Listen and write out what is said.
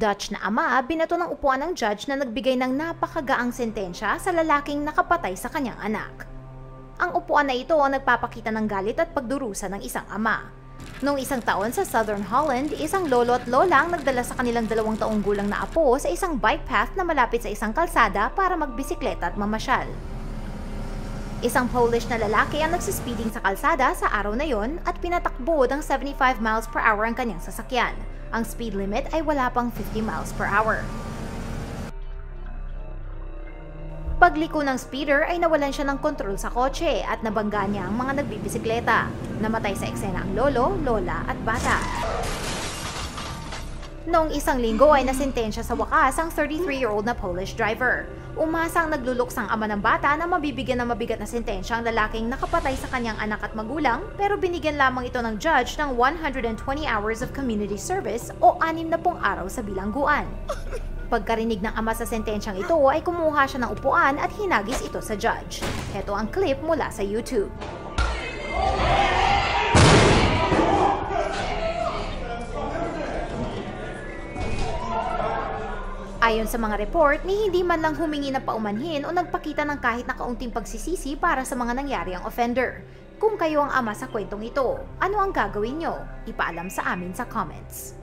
Dutch na ama binato ng upuan ng judge na nagbigay ng napakagaang sentensya sa lalaking nakapatay sa kanyang anak. Ang upuan na ito ang nagpapakita ng galit at pagdurusa ng isang ama. Noong isang taon sa Southern Holland, isang lolo at lola ang nagdala sa kanilang dalawang taong gulang na apo sa isang bike path na malapit sa isang kalsada para magbisikleta at mamasyal. Isang Polish na lalaki ang nagsispeeding sa kalsada sa araw na yon at pinatakbo ng 75 miles per hour ang kanyang sasakyan. Ang speed limit ay wala pang 50 miles per hour. Pagliko ng speeder ay nawalan siya ng kontrol sa kotse at nabangga niya ang mga nagbibisikleta. Namatay sa eksena ang lolo, lola at bata. Noong isang linggo ay nasentensya sa wakas ang 33-year-old na Polish driver. Umasang nagluluksang ama ng bata na mabibigyan ng mabigat na sentensya ang lalaking nakapatay sa kanyang anak at magulang pero binigyan lamang ito ng judge ng 120 hours of community service o 60 araw sa bilangguan. Pagkarinig ng ama sa sentensyang ito ay kumuha siya ng upuan at hinagis ito sa judge. Heto ang clip mula sa YouTube. Ayon sa mga report, ni hindi man lang humingi ng paumanhin o nagpakita ng kahit na kaunting pagsisisi para sa mga nangyari ang offender. Kung kayo ang ama sa kwentong ito, ano ang gagawin nyo? Ipaalam sa amin sa comments.